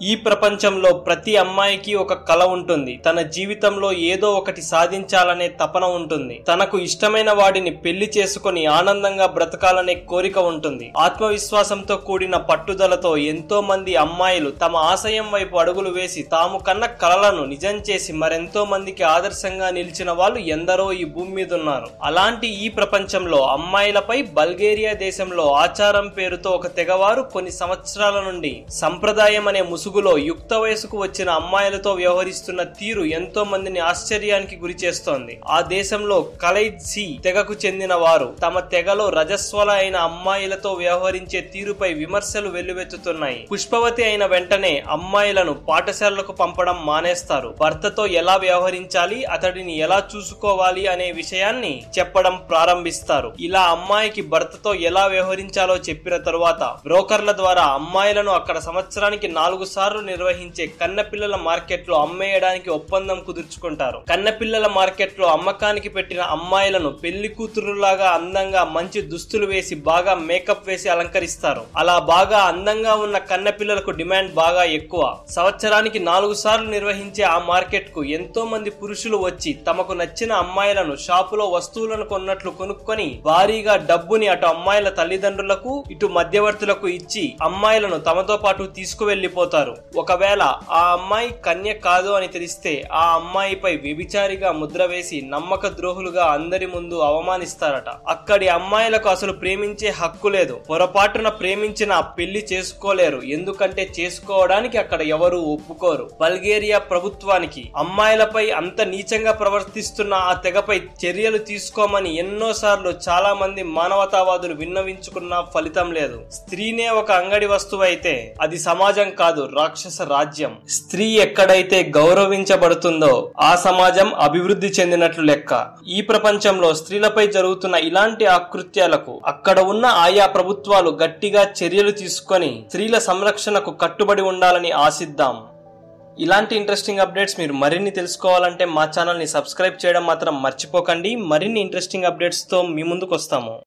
ఈ ప్రపంచంలో ప్రతి అమ్మాయికి ఒక కల ఉంటుంది. తన జీవితంలో ఏదో ఒకటి సాధించాలనే తపన ఉంటుంది. తనకు ఇష్టమైన వాడిని పెళ్ళి చేసుకొని ఆనందంగా బ్రతకాలనే కోరిక ఉంటుంది. ఆత్మవిశ్వాసంతో కూడిన పట్టుదలతో ఎంతో మంది అమ్మాయిలు తమ ఆశయం వైపు అడుగులు వేసి తాము కన్న కలలను నిజం చేసి మరెంతో మందికి ఆదర్శంగా నిలిచిన వాళ్ళు ఎందరో ఈ భూమి మీద ఉన్నారు. అలాంటి ఈ ప్రపంచంలో అమ్మాయిలపై బల్గేరియా దేశంలో ఆచారం పేరుతో ఒక తెగవారు కొన్ని సంవత్సరాల నుండి సంప్రదాయం అనే ముసుగులో యుక్త వయసుకు వచ్చిన అమ్మాయిలతో వ్యవహరిస్తున్న తీరు ఎంతో మందిని ఆశ్చర్యానికి గురి చేస్తోంది. ఆ దేశంలో కలైద్ సి తెగకు చెందిన వారు తమ తెగలో రజస్వల అయిన అమ్మాయిలతో వ్యవహరించే తీరుపై విమర్శలు వెల్లువెత్తుతున్నాయి. పుష్పవతి అయిన వెంటనే అమ్మాయిలను పాఠశాలలకు పంపడం మానేస్తారు. భర్తతో ఎలా వ్యవహరించాలి అతడిని ఎలా చూసుకోవాలి అనే విషయాన్ని చెప్పడం ప్రారంభిస్తారు. ఇలా అమ్మాయికి భర్తతో ఎలా వ్యవహరించాలో చెప్పిన తరువాత బ్రోకర్ల ద్వారా అమ్మాయిలను అక్కడ సంవత్సరానికి నాలుగు సార్లు నిర్వహించే కన్నపిల్లల మార్కెట్లో అమ్మేయడానికి ఒప్పందం కుదుర్చుకుంటారు. కన్నపిల్లల మార్కెట్లో అమ్మకానికి పెట్టిన అమ్మాయిలను పెళ్ళి కూతురులాగా అందంగా మంచి దుస్తులు వేసి బాగా మేకప్ వేసి అలంకరిస్తారు. అలా బాగా అందంగా ఉన్న కన్నపిల్లలకు డిమాండ్ బాగా ఎక్కువ. సంవత్సరానికి నాలుగు సార్లు నిర్వహించే ఆ మార్కెట్కు ఎంతో మంది పురుషులు వచ్చి తమకు నచ్చిన అమ్మాయిలను షాపులో వస్తువులను కొన్నట్లు కొనుక్కొని భారీగా డబ్బుని అటు అమ్మాయిల తల్లిదండ్రులకు ఇటు మధ్యవర్తులకు ఇచ్చి అమ్మాయిలను తమతో పాటు తీసుకువెళ్ళిపోతారు ఒకవేళ ఆ అమ్మాయి కన్య కాదు అని తెలిస్తే ఆ అమ్మాయిపై వ్యభిచారిగా ముద్ర వేసి నమ్మక ద్రోహులుగా అందరి ముందు అవమానిస్తారట. అక్కడి అమ్మాయిలకు అసలు ప్రేమించే హక్కు లేదు. పొరపాటున ప్రేమించిన పెళ్ళి చేసుకోలేరు. ఎందుకంటే చేసుకోవడానికి అక్కడ ఎవరు ఒప్పుకోరు. బల్గేరియా ప్రభుత్వానికి అమ్మాయిలపై అంత నీచంగా ప్రవర్తిస్తున్న ఆ తెగపై చర్యలు తీసుకోమని ఎన్నోసార్లు చాలా మంది మానవతావాదులు విన్నవించుకున్నా ఫలితం లేదు. స్త్రీనే ఒక అంగడి వస్తువు అయితే అది సమాజం కాదు. రాక్షస రాజ్యం. స్త్రీ ఎక్కడైతే గౌరవించబడుతుందో ఆ సమాజం అభివృద్ధి చెందినట్లు లెక్క. ఈ ప్రపంచంలో స్త్రీలపై జరుగుతున్న ఇలాంటి ఆకృత్యాలకు అక్కడ ఉన్న ఆయా ప్రభుత్వాలు గట్టిగా చర్యలు తీసుకొని స్త్రీల సంరక్షణకు కట్టుబడి ఉండాలని ఆశిద్దాం. ఇలాంటి ఇంట్రెస్టింగ్ అప్డేట్స్ మీరు మరిన్ని తెలుసుకోవాలంటే మా ఛానల్ని సబ్స్క్రైబ్ చేయడం మాత్రం మర్చిపోకండి. మరిన్ని ఇంట్రెస్టింగ్ అప్డేట్స్తో మీ ముందుకు వస్తాము